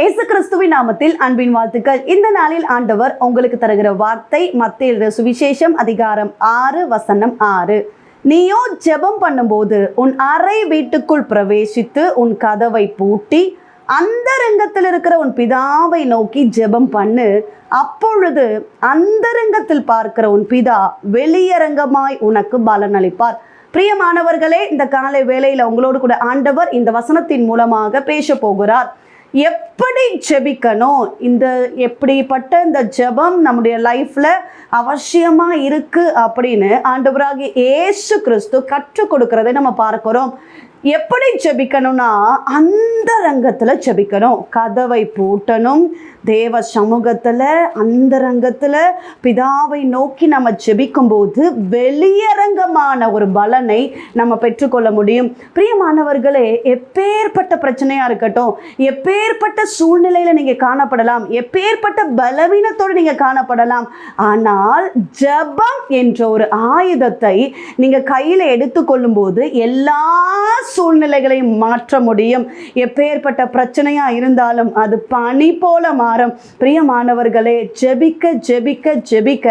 இயேசு கிறிஸ்துவின் நாமத்தில் அன்பின் வாழ்த்துக்கள். இந்த நாளில் ஆண்டவர் உங்களுக்கு தருகிற வார்த்தை மத்திய சுவிசேஷம் அதிகாரம் ஆறு வசனம் ஆறு. நீயோ ஜெபம் பண்ணும்போது உன் அறை வீட்டுக்குள் பிரவேசித்து உன் கதவை பூட்டி அந்த ரங்கத்தில் இருக்கிற உன் பிதாவை நோக்கி ஜெபம் பண்ணு. அப்பொழுது அந்த ரங்கத்தில் பார்க்கிற உன் பிதா வெளியரங்கமாய் உனக்கு பலன் அளிப்பார் பிரியமானவர்களே இந்த காலை வேளையில் உங்களோடு கூட ஆண்டவர் இந்த வசனத்தின் மூலமாக பேச போகிறார். எப்படி ஜெபிக்கணும்? இந்த எப்படிப்பட்ட இந்த ஜெபம் நம்முடைய லைஃப்பில் அவசியமாக இருக்குது அப்படின்னு ஆண்டவராகி ஏசு கிறிஸ்து கற்றுக் கொடுக்கறதை நம்ம பார்க்குறோம் எப்படி ஜெபிக்கணும்னா அந்த ரங்கத்தில் ஜெபிக்கணும். கதவை பூட்டணும் தேவ சமூகத்தில் அந்தரங்கத்தில் பிதாவை நோக்கி நம்ம ஜெபிக்கும்போது வெளியரங்கமான ஒரு பலனை நம்ம பெற்றுக்கொள்ள முடியும். பிரியமானவர்களே எப்பேற்பட்ட பிரச்சனையாக இருக்கட்டும் எப்பேற்பட்ட சூழ்நிலையில் நீங்கள் காணப்படலாம் எப்பேற்பட்ட பலவீனத்தோடு நீங்கள் காணப்படலாம் ஆனால் ஜபம் என்ற ஒரு ஆயுதத்தை நீங்கள் கையில் எடுத்துக்கொள்ளும் போது எல்லா சூழ்நிலைகளையும் மாற்ற முடியும். எப்பேற்பட்ட பிரச்சனையாக இருந்தாலும் அது பனி போல மாறும் பிரியமானவர்களே ஜெபிக்க ஜெபிக்க ஜெபிக்க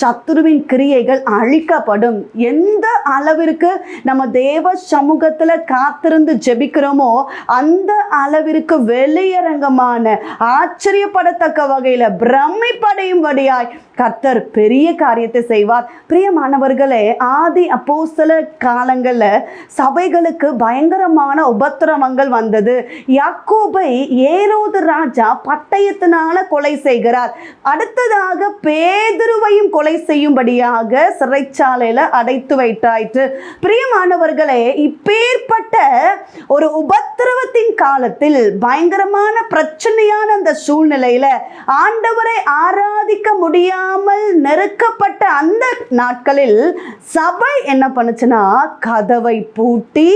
சத்துருவின் கிரியைகள் அழிக்கப்படும். எந்த அளவிற்கு நம்ம தேவ சமூகத்தில் காத்திருந்து ஜெபிக்கிறோமோ அந்த அளவிற்கு வெளியரங்கமான ஆச்சரியப்படத்தக்க வகையில் பிரமிப்படையும்படியாய் கர்த்தர் பெரிய காரியத்தை செய்வார். பிரியமானவர்களே ஆதி அப்போஸ்தல காலங்களில் சபைகளுக்கு பயங்கரமான உபத்திரவங்கள் வந்தது. யாக்கோபை ஏரோது ராஜா பட்டயத்தினால கொலை செய்கிறார். அடுத்ததாக பேதுருவையும் கொலை செய்யும்படியாக சிறைச்சாலையில அடைத்து வைத்தாயிற்று. பிரியமானவர்களே இப்பேற்பட்ட ஒரு உபத்திரவத்தின் காலத்தில் பயங்கரமான பிரச்சனையான அந்த சூழ்நிலையில ஆண்டவரை ஆராதிக்க முடியாமல் நெருக்கப்பட்ட அந்த நாட்களில் சபை என்ன பண்ணுச்சுன்னா கதவை பூட்டி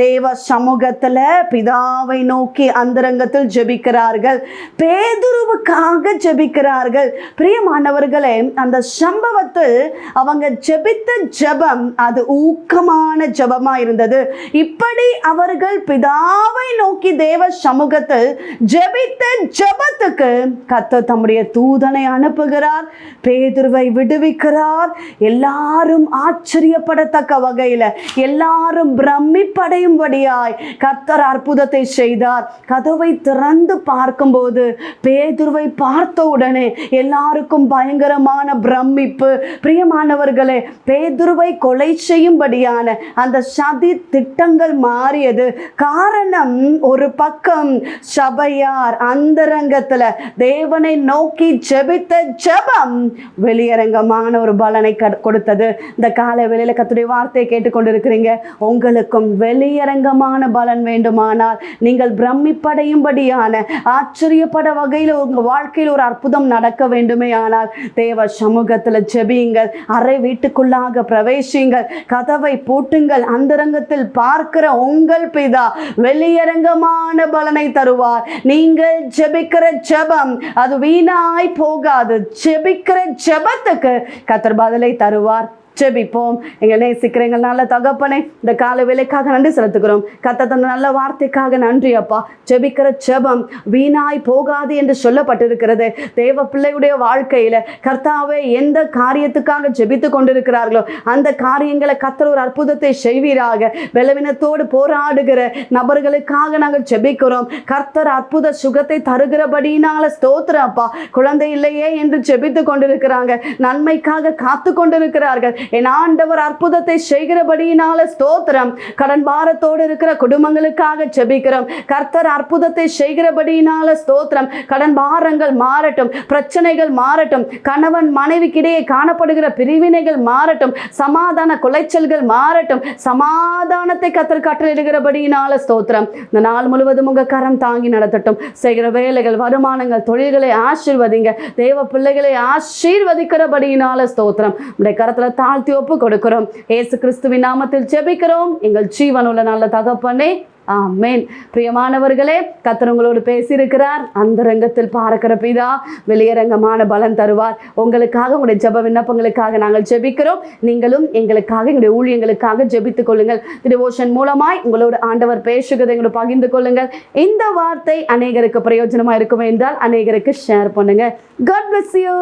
தேவ சமூகத்தில் பிதாவை நோக்கி அந்தரங்கத்தில் ஜெபிக்கிறார்கள். பேதுருவுக்காக ஜெபிக்கிறார்கள். பிரியமானவர்களே அந்த சம்பவத்தில் அவங்க ஜெபித்த ஜபம் அது ஊக்கமான ஜபமா இருந்தது. இப்படி அவர்கள் பிதாவை நோக்கி தேவ சமூகத்தில் ஜெபித்த ஜபத்துக்கு கத்த தம்முடைய தூதனை எழுப்புகிறார் பேதுருவை விடுவிக்கிறார். எல்லாரும் ஆச்சரியப்படத்தக்க வகையில் எல்லாரும் பிரமிப்படையும்படியாய் கர்த்தர் அற்புதத்தை செய்தார். கதவை திறந்து பார்க்கும்போது பேதுருவை பார்த்த உடனே எல்லாருக்கும் பயங்கரமான பிரமிப்பு. பிரியமானவர்களே பேதுருவை கொலை செய்யும்படியான அந்த சதி திட்டங்கள் மாறியது. காரணம் ஒரு பக்கம் சபையார் அந்தரங்கத்துல தேவனை நோக்கி ஜெபித்த ஜெபம். வெளியரங்கமான ஒரு பலனை கட்- கொடுத்தது. இந்த காலை வெளியில கத்துடைய வார்த்தையை கேட்டுக்கொண்டிருக்கிறீங்க. உங்களுக்கும் வெளியரங்கமான பலன் வேண்டுமானால் நீங்கள் பிரமிப்படையும்படியான ஆச்சரியப்பட வகையில் உங்க வாழ்க்கையில் ஒரு அற்புதம் நடக்க வேண்டுமே ஆனால் தேவ சமூகத்தில் ஜெபியுங்கள். அறை வீட்டுக்குள்ளாக பிரவேசியுங்கள். கதவை பூட்டுங்கள். அந்தரங்கத்தில் பார்க்கிற உங்கள் பிதா வெளியரங்கமான பலனை தருவார். நீங்கள் ஜெபிக்கிற ஜெபம் அது வீணாய் போகாது. ஜெபிக்கிற ஜெபத்துக்கு கத்தர் பதிலை தருவார். ஜெபிப்போம். எங்கள் நேசிக்கிறேங்கள் நல்ல தகப்பனே இந்த கால வேலைக்காக நன்றி செலுத்துகிறோம். கத்த தந்த நல்ல வார்த்தைக்காக நன்றி அப்பா. ஜெபிக்கிற ஜெபம் வீணாய் போகாது என்று சொல்லப்பட்டிருக்கிறது. தேவ பிள்ளையுடைய வாழ்க்கையில் கர்த்தாவே எந்த காரியத்துக்காக ஜெபித்து கொண்டிருக்கிறார்களோ அந்த காரியங்களை கத்தர் ஒரு அற்புதத்தை செய்வீராக. பலவீனத்தோடு போராடுகிற நபர்களுக்காக நாங்கள் ஜெபிக்கிறோம். கர்த்தர் அற்புத சுகத்தை தருகிறபடினால ஸ்தோத்திரம் அப்பா. குழந்தை இல்லையே என்று ஜெபித்து கொண்டிருக்கிறாங்க. நன்மைக்காக காத்து கொண்டிருக்கிறார்கள். என் ஆண்டவர் அற்புதத்தை செய்கிறபடியினால ஸ்தோத்திரம். கடன் பாரத்தோடு இருக்கிற குடும்பங்களுக்காக செபிக்கிறோம் கர்த்தர் அற்புதத்தை செய்கிறபடியினால ஸ்தோத்திரம். கடன் பாரங்கள் மாறட்டும் பிரச்சனைகள் மாறட்டும் கணவன் மனைவிக்கிடையே காணப்படுகிற பிரிவினைகள் மாறட்டும் சமாதான குலைச்சல்கள் மாறட்டும் சமாதானத்தை கத்தர் கட்டளையிடுகிறபடியினால ஸ்தோத்திரம். இந்த நாள் முழுவதும் உங்க கரம் தாங்கி நடத்தட்டும். செய்கிற வேலைகள் வருமானங்கள் தொழில்களை ஆசீர்வதிங்க. தேவ பிள்ளைகளை ஆசீர்வதிக்கிறபடியினால ஸ்தோத்திரம். கரத்தில் கரத்துல தாழ்த்தி ஒப்பு கொடுக்கிறோம். ஏசு கிறிஸ்துவின் நாமத்தில் ஜெபிக்கிறோம். எங்கள் ஜீவனுள்ள நல்ல தகப்பனே ஆமென். பிரியமானவர்களே கத்தர் உங்களோடு பேசியிருக்கிறார். அந்த ரங்கத்தில் பார்க்கிற பிதா வெளியரங்கமான பலன் தருவார். உங்களுக்காக உங்களுடைய ஜெப விண்ணப்பங்களுக்காக நாங்கள் ஜெபிக்கிறோம். நீங்களும் எங்களுக்காக எங்களுடைய ஊழியங்களுக்காக ஜெபித்துக் கொள்ளுங்கள். டிவோஷன் மூலமாய் உங்களோடு ஆண்டவர் பேசுகிறதை எங்களோட பகிர்ந்து கொள்ளுங்கள். இந்த வார்த்தை அநேகருக்கு பிரயோஜனமாக இருக்கும் என்றால் அநேகருக்கு ஷேர் பண்ணுங்க. God bless you